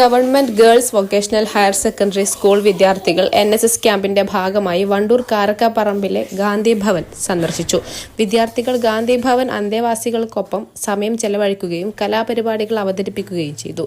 Government girls vocational higher secondary school വിദ്യാർത്ഥികൾ N S S ക്യാമ്പിന്റെ ഭാഗമായി വണ്ടൂർ കാരക്കാപ്പറമ്പിലെ ഗാന്ധി ഭവൻ സന്ദർശിച്ചു. വിദ്യാർത്ഥികൾ ഗാന്ധി ഭവൻ അന്തേവാസികൾക്കൊപ്പം സമയം ചെലവഴിക്കുകയും കലാപരിപാടികൾ അവതരിപ്പിക്കുകയും ചെയ്തു.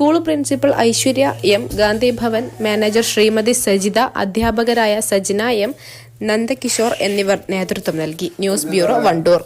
School principal Aishwarya M Gandhi Bhavan manager Shrimati Sajitha അധ്യാപകരായ സജന എം നന്ദകിഷോർ എന്നിവർ നേതൃത്വം നൽകി. News bureau Wandoor.